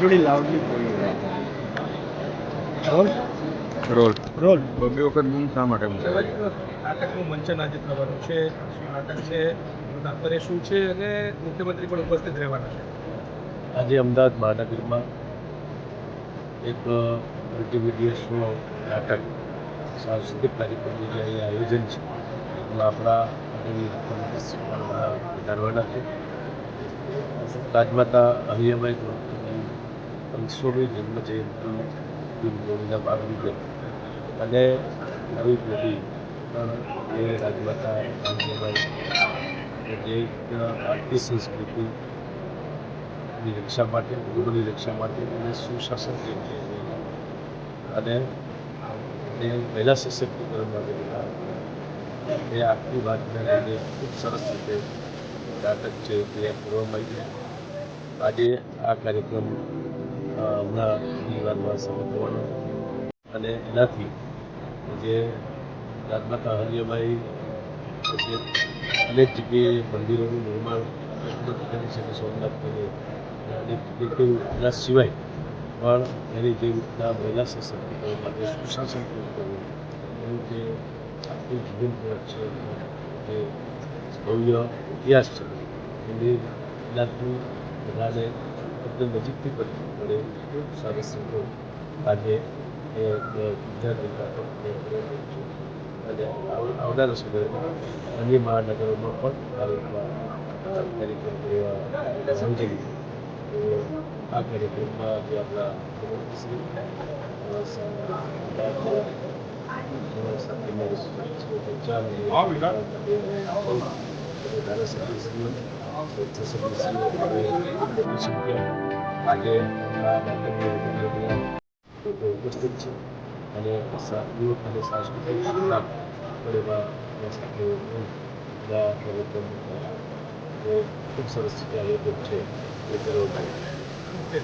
થોડી લાઉડલી બોલી role? Role. Role. બબે વખત બૂમ શા માટે નાટકનું મંચન આજે થવાનું છે શું નાટક છે તાત્પર્ય શું છે અને મુખ્યમંત્રી પણ ઉપસ્થિત રહેવાના છે. આજે અમદાવાદ મહાનગરમાં એક મલ્ટીમીડિયા શો નાટક સાંસ્કૃતિક કાર્યક્રમનું જે અહીં આયોજન છે. એમાં આપણા મુખ્યમંત્રી વધારવાના છે. રાજમાતા અહિયાબાઈ દ્રૌપદીની જન્મજયંતિ જન્મ જયંતિ ઉજવણીના ભાગરૂપે અને નવી પેઢી એ રાજમાતા અહિયાબાઈ જે ભારતીય સંસ્કૃતિ ની રક્ષા માટે ગુરુની રક્ષા માટે અને સુશાસન રીતે અને એ મહિલા સશક્તિકરણ માટે એ આખી વાતને લઈને ખૂબ સરસ રીતે નાટક છે, તે કરવામાં આવી છે આજે આ કાર્યક્રમ હમણાં ગુજરાતમાં શરૂ થવાનો અને એનાથી જે રાજમાતા હરિયાબાઈ જે અનેક જગ્યાએ મંદિરોનું નિર્માણ કરી શકે સોમનાથ મંદિર એના સિવાય પણ એની જે રીતના મહિલા સશક્તિકરણ માટે સુશાસન કરવું. એનું જે આખું જીવન છે, જે ભવ્ય ઇતિહાસ છે, એની બધાને એકદમ નજીકથી પરિચિત પડે ખૂબ સારો સંભવ આજે એ ગુજરાત વિકાસને છે અને આવ- આવનારા સમયમાં અન્ય મહાનગરોમાં પણ રીતના કાર્યક્રમ એવા તો આ કાર્યક્રમમાં જે આપણા ઉપસ્થિત છે અને યુવક અને સાંસ્કૃતિક કાર્યક્રમ ખૂબ સરસ આયોજન છે એ. ઓકે